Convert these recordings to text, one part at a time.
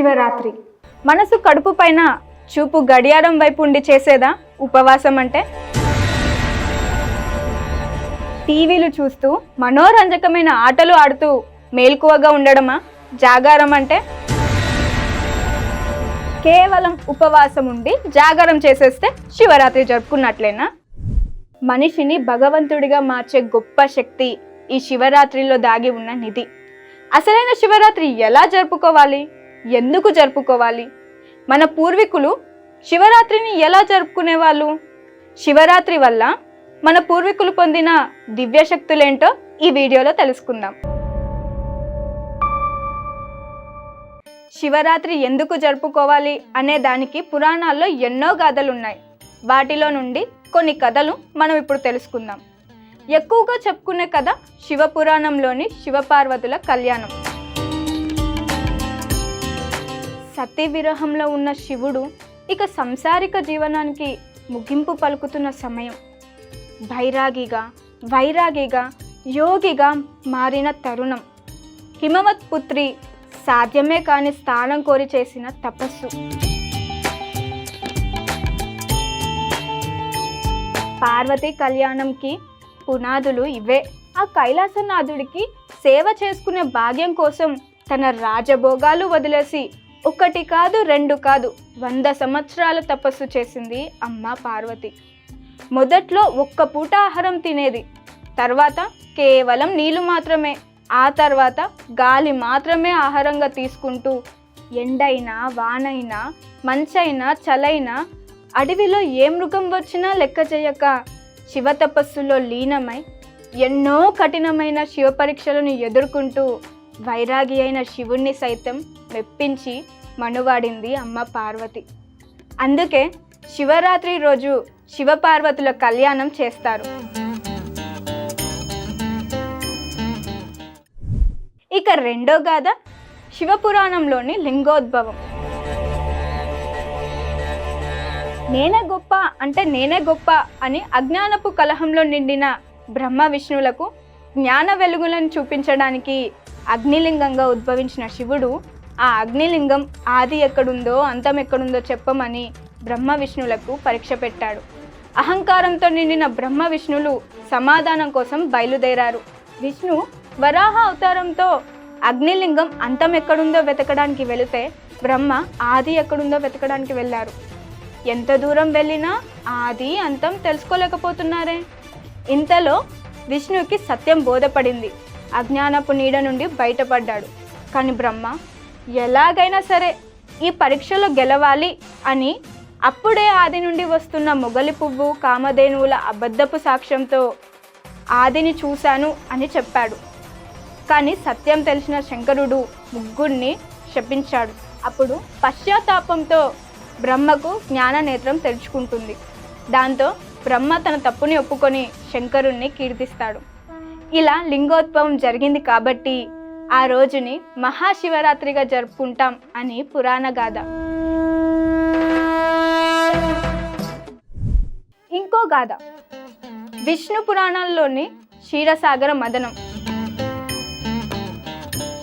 శివరాత్రి. మనసు కడుపు పైన చూపు గడియారం వైపు ఉండి చేసేదా ఉపవాసం అంటే? టీవీలు చూస్తూ మనోరంజకమైన ఆటలు ఆడుతూ మేల్కువగా ఉండడమా? జాగారం అంటే? కేవలం ఉపవాసం ఉండి జాగారం చేసేస్తే శివరాత్రి జరుపుకున్నట్లేనా? మనిషిని భగవంతుడిగా మార్చే గొప్ప శక్తి ఈ శివరాత్రిలో దాగి ఉన్న నిధి. అసలైన శివరాత్రి ఎలా జరుపుకోవాలి? ఎందుకు జరుపుకోవాలి? మన పూర్వీకులు శివరాత్రిని ఎలా జరుపుకునేవాళ్ళు? శివరాత్రి వల్ల మన పూర్వీకులు పొందిన దివ్యశక్తులేంటో ఈ వీడియోలో తెలుసుకుందాం. శివరాత్రి ఎందుకు జరుపుకోవాలి అనే దానికి పురాణాల్లో ఎన్నో గాథలు ఉన్నాయి వాటిలో నుండి కొన్ని కథలు మనం ఇప్పుడు తెలుసుకుందాం. ఎక్కువగా చెప్పుకునే కథ శివపురాణంలోని శివపార్వతుల కళ్యాణం. సతీ విరహంలో ఉన్న శివుడు ఇక సంసారిక జీవనానికి ముగింపు పలుకుతున్న సమయం. భైరాగిగా వైరాగిగా యోగిగా మారిన తరుణం. హిమవత్ పుత్రి సాధ్యమే కాని స్థానం కోరి చేసిన తపస్సు. పార్వతి కళ్యాణంకి పునాదులు ఇవే. ఆ కైలాసనాథుడికి సేవ చేసుకునే భాగ్యం కోసం తన రాజభోగాలు వదిలేసి ఒకటి కాదు రెండు కాదు. వంద సంవత్సరాల తపస్సు చేసింది అమ్మ పార్వతి. మొదట్లో ఒక్క పూట ఆహారం తినేది. తర్వాత కేవలం నీళ్ళు మాత్రమే. ఆ తర్వాత గాలి మాత్రమే ఆహారంగా తీసుకుంటూ ఎండైనా వానైనా మంచైనా చలైనా అడవిలో ఏ మృగం వచ్చినా లెక్క చేయక శివ తపస్సులో లీనమై ఎన్నో కఠినమైన శివ పరీక్షలను ఎదుర్కొంటూ వైరాగి అయిన శివుణ్ణి సైతం మెప్పించి మనువాడింది అమ్మ పార్వతి. అందుకే శివరాత్రి రోజు శివపార్వతుల కళ్యాణం చేస్తారు. ఇక రెండో గాథ శివపురాణంలోని లింగోద్భవం. నేనే గొప్ప అంటే నేనే గొప్ప అని అజ్ఞానపు కలహంలో నిండిన బ్రహ్మ విష్ణువులకు జ్ఞాన వెలుగులను చూపించడానికి అగ్నిలింగంగా ఉద్భవించిన శివుడు ఆ అగ్నిలింగం ఆది ఎక్కడుందో అంతం ఎక్కడుందో చెప్పమని బ్రహ్మ విష్ణువులకు పరీక్ష పెట్టాడు. అహంకారంతో నిండిన బ్రహ్మ విష్ణులు సమాధానం కోసం బయలుదేరారు. విష్ణు వరాహ అవతారంతో అగ్నిలింగం అంతం ఎక్కడుందో వెతకడానికి వెళితే బ్రహ్మ ఆది ఎక్కడుందో వెతకడానికి వెళ్ళారు. ఎంత దూరం వెళ్ళినా ఆది అంతం తెలుసుకోలేకపోతున్నారే. ఇంతలో విష్ణుకి సత్యం బోధపడింది. అజ్ఞానపు నీడ నుండి బయటపడ్డాడు. కానీ బ్రహ్మ ఎలాగైనా సరే ఈ పరీక్షలో గెలవాలి అని అప్పుడే ఆది నుండి వస్తున్న మొగలి పువ్వు కామధేనువుల అబద్ధపు సాక్ష్యంతో ఆదిని చూశాను అని చెప్పాడు. కానీ సత్యం తెలిసిన శంకరుడు ముగ్గురిని శపించాడు. అప్పుడు పశ్చాత్తాపంతో బ్రహ్మకు జ్ఞాన నేత్రం తెరుచుకుంటుంది దాంతో బ్రహ్మ తన తప్పుని ఒప్పుకొని శంకరుణ్ణి కీర్తిస్తాడు. ఇలా లింగోద్భవం జరిగింది కాబట్టి ఆ రోజుని మహాశివరాత్రిగా జరుపుకుంటాం అని పురాణ గాథ. ఇంకో గాథ. విష్ణు పురాణాల్లోని క్షీరసాగర మదనం.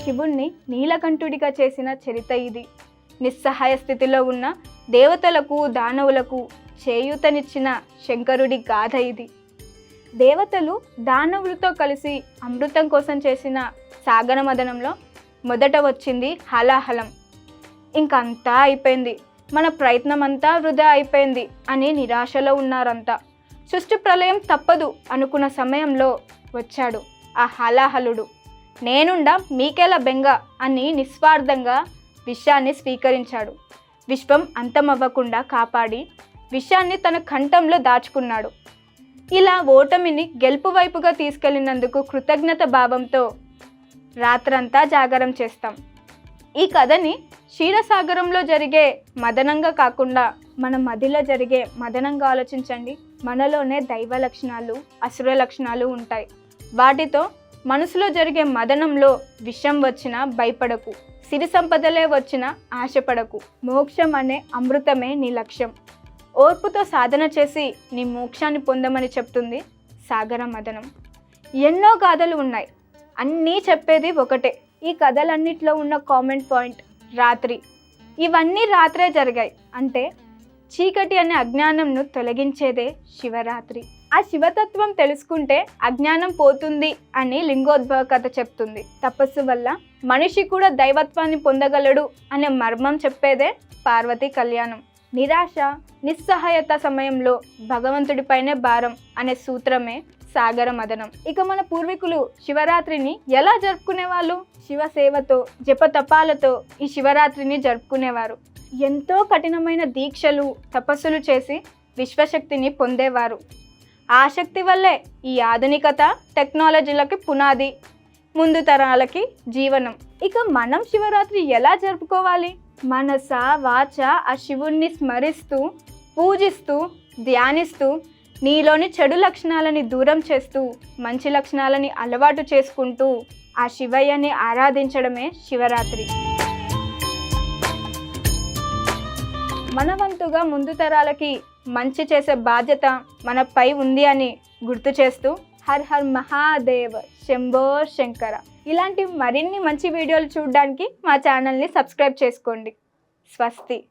శివుణ్ణి నీలకంఠుడిగా చేసిన చరిత ఇది. నిస్సహాయ స్థితిలో ఉన్న దేవతలకు దానవులకు చేయూతనిచ్చిన శంకరుడి గాథ ఇది. దేవతలు దానవులతో కలిసి అమృతం కోసం చేసిన సాగర మదనంలో మొదట వచ్చింది హలాహలం. ఇంకంతా అయిపోయింది. మన ప్రయత్నం అంతా వృధా అయిపోయింది అని నిరాశలో ఉన్నారంతా. సృష్టి ప్రళయం తప్పదు అనుకున్న సమయంలో వచ్చాడు ఆ హలాహలుడు. నేనుండా మీకేలా బెంగ అని నిస్వార్థంగా విషయాన్ని స్వీకరించాడు. విశ్వం అంతమవ్వకుండా కాపాడి విషయాన్ని తన కంఠంలో దాచుకున్నాడు. ఇలా ఓటమిని గెలుపు వైపుగా తీసుకెళ్ళినందుకు కృతజ్ఞత భావంతో రాత్రంతా జాగరం చేస్తాం. ఈ కథని క్షీరసాగరంలో జరిగే మదనంగా కాకుండా మన మదిలో జరిగే మదనంగా ఆలోచించండి. మనలోనే దైవ లక్షణాలు అసుర లక్షణాలు ఉంటాయి. వాటితో మనసులో జరిగే మదనంలో విషం వచ్చినా భయపడకు. సిరి సంపదలే వచ్చినా ఆశపడకు. మోక్షం అనే అమృతమే నీ లక్ష్యం. ఓర్పుతో సాధన చేసి నీ మోక్షాన్ని పొందమని చెప్తుంది సాగర మదనం. ఎన్నో గాథలు ఉన్నాయి. అన్నీ చెప్పేది ఒకటే. ఈ కథలన్నిట్లో ఉన్న కామెంట్ పాయింట్ రాత్రి. ఇవన్నీ రాత్రే జరిగాయి. అంటే చీకటి అనే అజ్ఞానంను తొలగించేదే శివరాత్రి. ఆ శివతత్వం తెలుసుకుంటే అజ్ఞానం పోతుంది అని లింగోద్భవ కథ చెప్తుంది. తపస్సు వల్ల మనిషి కూడా దైవత్వాన్ని పొందగలడు అనే మర్మం చెప్పేదే పార్వతీ కళ్యాణం. నిరాశ నిస్సహాయత సమయంలో భగవంతుడిపైనే భారం అనే సూత్రమే సాగర మదనం. ఇక మన పూర్వీకులు శివరాత్రిని ఎలా జరుపుకునేవాళ్ళు? శివ సేవతో జపతపాలతో ఈ శివరాత్రిని జరుపుకునేవారు. ఎంతో కఠినమైన దీక్షలు తపస్సులు చేసి విశ్వశక్తిని పొందేవారు. ఆ శక్తి వల్లే ఈ ఆధునికత టెక్నాలజీలకి పునాది ముందు తరాలకి జీవనం. ఇక మనం శివరాత్రి ఎలా జరుపుకోవాలి? మనస వాచ ఆ శివుణ్ణి స్మరిస్తూ పూజిస్తూ ధ్యానిస్తూ నీలోని చెడు లక్షణాలని దూరం చేస్తూ మంచి లక్షణాలని అలవాటు చేసుకుంటూ ఆ శివయ్యని ఆరాధించడమే శివరాత్రి. మనవంతుగా ముందు తరాలకి మంచి చేసే బాధ్యత మనపై ఉంది అని గుర్తు చేస్తూ హర్ హర్ మహాదేవ్ శంభో శంకర. ఇలాంటి మరిన్ని మంచి వీడియోలు చూడడానికి మా ఛానల్ని సబ్స్క్రైబ్ చేసుకోండి. స్వస్తి.